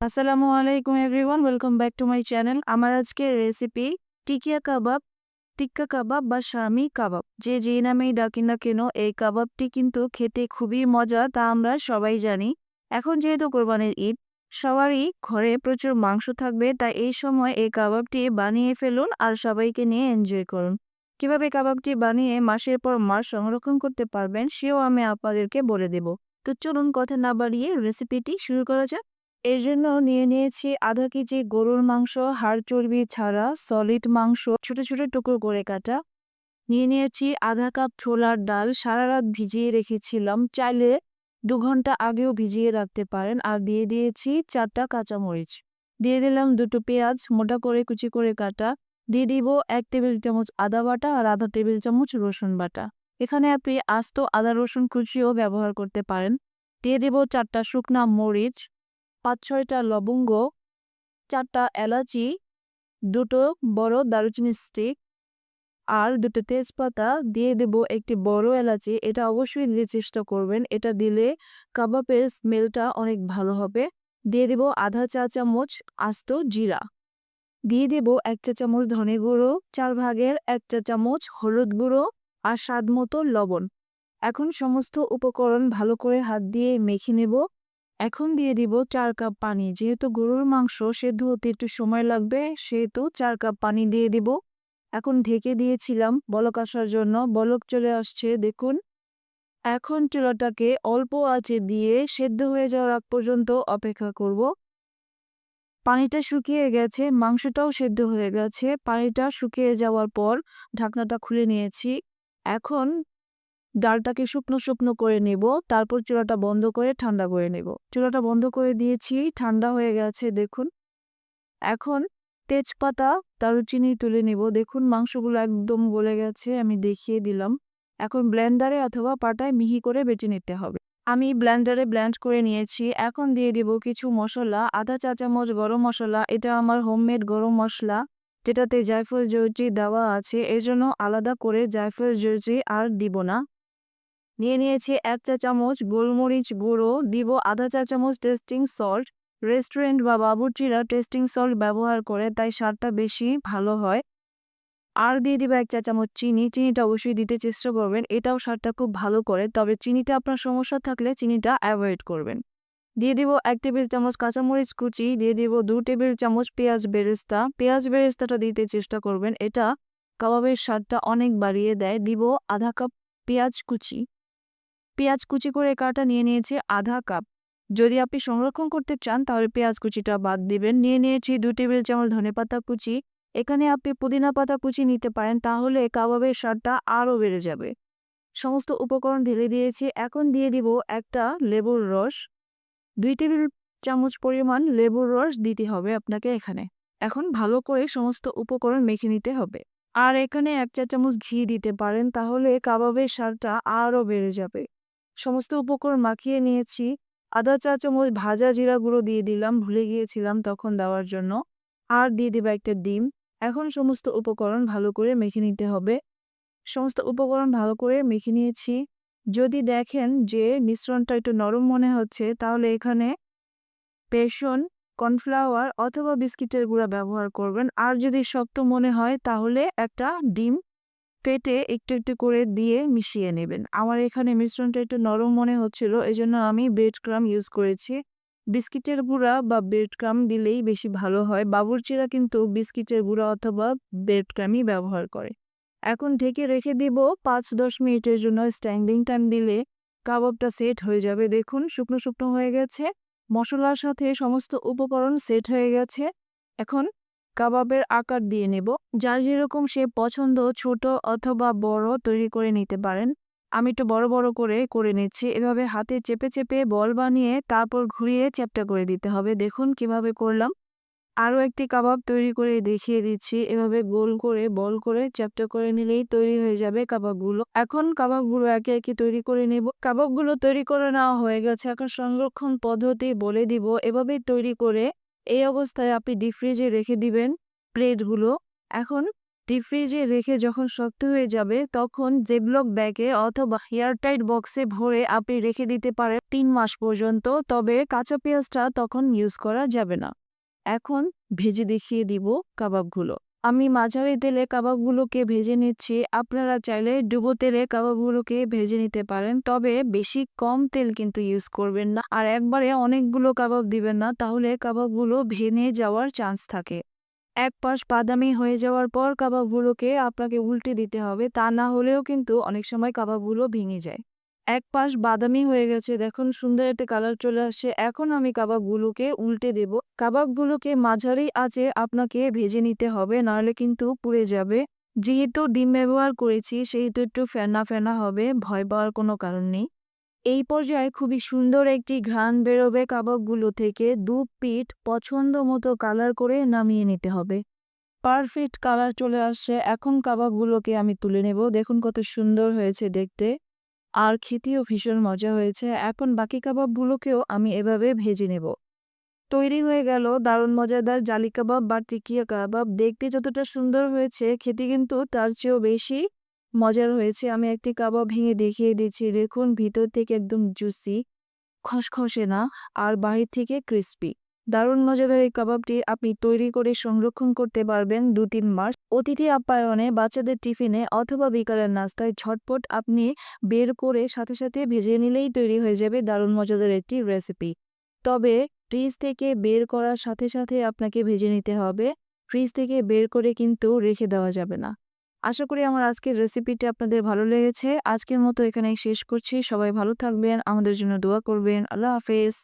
আসসালামু আলাইকুম everyone, welcome back to my channel. আমার আজকের রেসিপি টিকিয়া কাবাব, টিক্কা কাবাব বা শামি কাবাব। যে যে নামেই ডাকি না কেন, এই কাবাবটি কিন্তু খেতে খুবই মজা, তা আমরা সবাই জানি। এখন যেহেতু কোরবানির ঈদ, সবারই ঘরে প্রচুর মাংস থাকবে, তাই এই সময় এই কাবাবটি বানিয়ে ফেলুন আর সবাইকে নিয়ে এনজয় করুন। কীভাবে কাবাবটি বানিয়ে মাসের পর মাস সংরক্ষণ করতে পারবেন, সেও আমি আপনাদেরকে বলে দেব। তো চলুন কথা না বাড়িয়ে রেসিপিটি শুরু করা যাক। এর জন্য নিয়ে নিয়েছি আধা কেজি গরুর মাংস, হাড় চর্বি ছাড়া সলিড মাংস, ছোট ছোট টুকরো করে কাটা। নিয়ে নিয়েছি আধা কাপ ছোলার ডাল, সারা রাত ভিজিয়ে রেখেছিলাম। চাইলে দু ঘণ্টা আগেও ভিজিয়ে রাখতে পারেন। আর দিয়ে দিয়েছি চারটা কাঁচামরিচ। দিয়ে দিলাম দুটো পেঁয়াজ, মোটা করে কুচি করে কাটা। দিয়ে দিব এক টেবিল চামচ আদা বাটা আর আধা টেবিল চামচ রসুন বাটা। এখানে আপনি আস্ত আদা রসুন কুচিও ব্যবহার করতে পারেন। দিয়ে দেব চারটা শুকনা মরিচ। পাঁচ ছয়টা লবঙ্গ, চারটা এলাচি, দুটো বড় দারুচিনি স্টিক আর দুটো তেজপাতা দিয়ে দেব একটি বড় এলাচি। এটা অবশ্যই দিতে চেষ্টা করবেন। এটা দিলে কাবাবের স্মেলটা অনেক ভালো হবে। দিয়ে দেব আধা চা চামচ আস্ত জিরা। দিয়ে দেব এক চা চামচ ধনে গুঁড়ো, চার ভাগের এক চা চামচ হলুদ গুঁড়ো আর স্বাদ মতো লবণ। এখন সমস্ত উপকরণ ভালো করে হাত দিয়ে মেখে নেব। এখন দিয়ে দিব চার কাপ পানি। যেহেতু গরুর মাংস সেদ্ধ হতে একটু সময় লাগবে, সেহেতু চার কাপ পানি দিয়ে দিব। এখন ঢেকে দিয়েছিলাম বলক আসার জন্য। বলক চলে আসছে, দেখুন। এখন চুলাটাকে অল্প আঁচে দিয়ে সেদ্ধ হয়ে যাওয়ার আগ পর্যন্ত অপেক্ষা করব। পানিটা শুকিয়ে গেছে, মাংসটাও সেদ্ধ হয়ে গেছে। পানিটা শুকিয়ে যাওয়ার পর ঢাকনাটা খুলে নিয়েছি। এখন ডালটাকে শুকনো শুকনো করে নেব, তারপর চুলাটা বন্ধ করে ঠান্ডা করে নেব। চূড়াটা বন্ধ করে দিয়েছি, ঠান্ডা হয়ে গেছে, দেখুন। এখন তেজপাতা, দারুচিনি তুলে নেব। দেখুন, মাংসগুলো একদম গলে গেছে, আমি দেখিয়ে দিলাম। এখন ব্লেন্ডারে অথবা পাটায় মিহি করে বেটে নিতে হবে। আমি ব্লেন্ডারে ব্লেন্ড করে নিয়েছি। এখন দিয়ে দিব কিছু মশলা, আধা চা চামচ গরম মশলা, এটা আমার হোমমেড গরম মশলা, যেটাতে জায়ফল জয়ত্রী দেওয়া আছে। এর জন্য আলাদা করে জায়ফল জয়ত্রী আর দিব না। নিয়ে নিয়েছি এক চা চামচ গোলমরিচ গুঁড়ো, দিব আধা চা চামচ টেস্টিং সল্ট। রেস্টুরেন্ট বা বাবুর্চিরা টেস্টিং সল্ট ব্যবহার করে, তাই স্বাদটা বেশি ভালো হয়। আর দিয়ে দিব এক চা চামচ চিনি, চিনিটা অবশ্যই দিতে চেষ্টা করবেন, এটাও স্বাদটা খুব ভালো করে, তবে চিনিতে আপনার সমস্যা থাকলে চিনিটা অ্যাভয়েড করবেন। দিয়ে দিব এক টেবিল চামচ কাঁচামরিচ কুচি, দিয়ে দিব দু টেবিল চামচ পেঁয়াজ বেরেস্তা। পেঁয়াজ বেরেস্তাটা দিতে চেষ্টা করবেন, এটা কাবাবের স্বাদটা অনেক বাড়িয়ে দেয়। দিব আধা কাপ পেঁয়াজ কুচি। পেঁয়াজ কুচি করে কাটা নিয়ে নিয়েছি আধা কাপ। যদি আপনি সংরক্ষণ করতে চান, তাহলে পেঁয়াজ কুচিটা বাদ দিবেন। নিয়ে নিয়েছি দু টেবিল চামচ ধনে পাতা কুচি। এখানে আপনি পুদিনা পাতা কুচি নিতে পারেন, তাহলে কাবাবের স্বাদটা আরও বেড়ে যাবে। সমস্ত উপকরণ ঢেলে দিয়েছি। এখন দিয়ে দিব একটা লেবুর রস। দুই টেবিল চামচ পরিমাণ লেবুর রস দিতে হবে আপনাকে এখানে। এখন ভালো করে সমস্ত উপকরণ মেখে নিতে হবে। আর এখানে এক চা চামচ ঘি দিতে পারেন, তাহলে কাবাবের স্বাদটা আরও বেড়ে যাবে। সমস্ত উপকরণ মাখিয়ে নিয়েছি। আদা চা চামচ ভাজা জিরা গুঁড়ো দিয়ে দিলাম, ভুলে গিয়েছিলাম তখন দেওয়ার জন্য। আর দিয়ে দেবো একটা ডিম। এখন সমস্ত উপকরণ ভালো করে মেখে নিতে হবে। সমস্ত উপকরণ ভালো করে মেখে নিয়েছি। যদি দেখেন যে মিশ্রণটা একটু নরম মনে হচ্ছে, তাহলে এখানে বেসন, কর্নফ্লাওয়ার অথবা বিস্কিটের গুঁড়া ব্যবহার করবেন। আর যদি শক্ত মনে হয়, তাহলে একটা ডিম পেটে একটু একটু করে দিয়ে মিশিয়ে নেবেন। আমার এখানে মিশ্রণটা একটু নরম মনে হচ্ছিল এই জন্য আমি ব্রেড ক্রাম ইউজ করেছি। বিস্কিটের গুঁড়া বা ব্রেড ক্রাম দিলেই বেশি ভালো হয়। বাবুরচিরা কিন্তু বিস্কিটের গুঁড়া অথবা ব্রেড ক্রামই ব্যবহার করে। এখন ঢেকে রেখে দিব পাঁচ দশ মিনিটের জন্য স্ট্যান্ডিং টাইম দিলে কাবাবটা সেট হয়ে যাবে। দেখুন, শুকনো শুকনো হয়ে গেছে। মশলার সাথে সমস্ত উপকরণ সেট হয়ে গেছে। এখন কাবাবের আকার দিয়ে নেব। যার যেরকম সে পছন্দ, ছোট অথবা বড় তৈরি করে নিতে পারেন। আমি একটু বড় বড় করে করে নিচ্ছি। এভাবে হাতে চেপে চেপে বল বানিয়ে তারপর ঘুরিয়ে চ্যাপটা করে দিতে হবে। দেখুন কীভাবে করলাম। আরও একটি কাবাব তৈরি করে দেখিয়ে দিচ্ছি। এভাবে গোল করে, বল করে চ্যাপটা করে নিলেই তৈরি হয়ে যাবে কাবাবগুলো। এখন কাবাবগুলো একে একে তৈরি করে নেব। কাবাবগুলো তৈরি করে নেওয়া হয়ে গেছে। এখন সংরক্ষণ পদ্ধতি বলে দিব। এভাবেই তৈরি করে এই অবস্থায় আপনি ডিপ ফ্রিজে রেখে দিবেন প্লেটগুলো এখন ডিপ ফ্রিজে রেখে যখন শক্ত হয়ে যাবে, তখন জেবলক ব্যাগে অথবা হেয়ারটাইট বক্সে ভরে আপনি রেখে দিতে পারেন তিন মাস পর্যন্ত, তবে কাঁচা পেঁয়াজটা তখন ইউজ করা যাবে না। এখন ভেজে দেখিয়ে দিব কাবাবগুলো। আমি মাঝারি তেলে কাবাবগুলোকে ভেজে নিচ্ছি। আপনারা চাইলে ডুবো তেলে কাবাবগুলোকে ভেজে নিতে পারেন, তবে বেশি কম তেল কিন্তু ইউজ করবেন না। আর একবারে অনেকগুলো কাবাব দিবেন না, তাহলে কাবাবগুলো ভেঙে যাওয়ার চান্স থাকে। এক পাশ বাদামি হয়ে যাওয়ার পর কাবাবগুলোকে আপনাকে উল্টে দিতে হবে, তা না হলেও কিন্তু অনেক সময় কাবাবগুলো ভেঙে যায়। এক পাশ বাদামি হয়ে গেছে, দেখুন সুন্দর একটা কালার চলে আসছে। এখন আমি কাবাবগুলোকে উল্টে দেব। কাবাবগুলোকে মাঝারি আঁচে আপনাকে ভেজে নিতে হবে, নাহলে কিন্তু পুড়ে যাবে। যেহেতু ডিম ব্যবহার করেছি, সেহেতু একটু ফেনা ফেনা হবে, ভয় পাওয়ার কোনো কারণ নেই। এই পর্যায়ে খুবই সুন্দর একটি ঘ্রাণ বেরোবে কাবাবগুলো থেকে। দু পিঠ পছন্দ মতো কালার করে নামিয়ে নিতে হবে। পারফেক্ট কালার চলে আসছে। এখন কাবাবগুলোকে আমি তুলে নেব। দেখুন কত সুন্দর হয়েছে দেখতে। আর খেতেও ভীষণ মজা হয়েছে। এখন বাকি কাবাবগুলোকেও আমি এভাবে ভেজে নেব। তৈরি হয়ে গেল দারুণ মজাদার জালি কাবাব বা টিকিয়া কাবাব। দেখতে যতটা সুন্দর হয়েছে, খেতে কিন্তু তার চেয়েও বেশি মজার হয়েছে। আমি একটি কাবাব ভেঙে দেখিয়ে দিচ্ছি। দেখুন, ভিতর থেকে একদম জুসি, খসখসে না, আর বাহির থেকে ক্রিস্পি। দারুণ মজাদার এই কাবাবটি আপনি তৈরি করে সংরক্ষণ করতে পারবেন দু তিন মাস। অতিথি আপ্যায়নে, বাচ্চাদের টিফিনে অথবা বিকালের নাস্তায় ঝটপট আপনি বের করে সাথে সাথে ভেজে নিলেই তৈরি হয়ে যাবে দারুণ মজাদার একটি রেসিপি। তবে ফ্রিজ থেকে বের করার সাথে সাথে আপনাকে ভেজে নিতে হবে। ফ্রিজ থেকে বের করে কিন্তু রেখে দেওয়া যাবে না। আশা করি আমার আজকের রেসিপিটি আপনাদের ভালো লেগেছে। আজকের মতো এখানেই শেষ করছি। সবাই ভালো থাকবেন। আমাদের জন্য দোয়া করবেন। আল্লাহ হাফেজ।